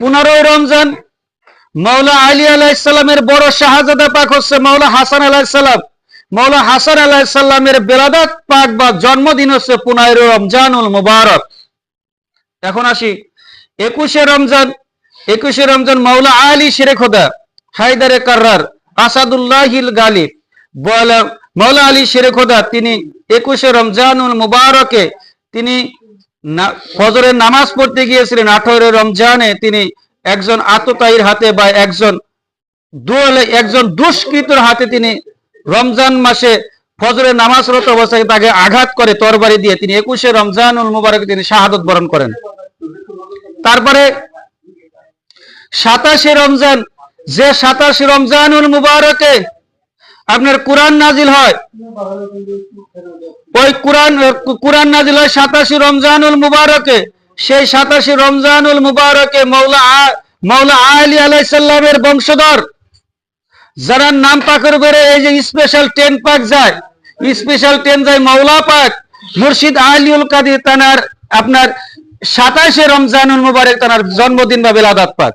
পনেরোই রমজান মৌলা আলী আলাইসাল্লামের বড় শাহজাদা পাক হচ্ছে মৌলা হাসান আলাইসাল্লাম মৌলা হাসান আলাইসাল্লামের বেলাদাত পাক বা জন্মদিন হচ্ছে পনেরো রমজানুল মুবারক। এখন আসি, একুশে রমজান একুশে রমজান মৌলা আলী শেরে খোদা হায়দারে কার্রার, আসাদুল্লাহিল বলা- মৌলা আলী শেরে খোদা তিনি একুশে রমজানুল মুবারকে তিনি ফজরের নামাজ পড়তে গিয়েছিলেন আঠারো রমজানে, তিনি একজন আততায়ীর হাতে বা একজন একজন দুষ্কৃতর হাতে তিনি রমজান মাসে ফজরের নামাজরত অবস্থায় তাকে আঘাত করে তরবারি দিয়ে তিনি একুশে রমজানুল মুবারকে তিনি শাহাদত বরণ করেন। তারপরে সাতাশে রমজান, যে সাতাশে রমজানুল মুবারকে আপনার কোরআন নাজিল হয়। ওই কোরআন কোরআন নাজিল হয় সাতাশি রমজানুল মুবারকে। সেই সাতাশি রমজানুল মুবারকে মৌলা মৌলা আলী আলাইসাল্লামের বংশধর। যারা নাম পাকের বেড়ে এই যে স্পেশাল ট্রেন পাক যায় স্পেশাল ট্রেন যায় মৌলা পাক, মুর্শিদ আলিউল কাদির তানার আপনার সাতাশে রমজানুল মুবারক তানার জন্মদিন বা বেলাদাত পাক।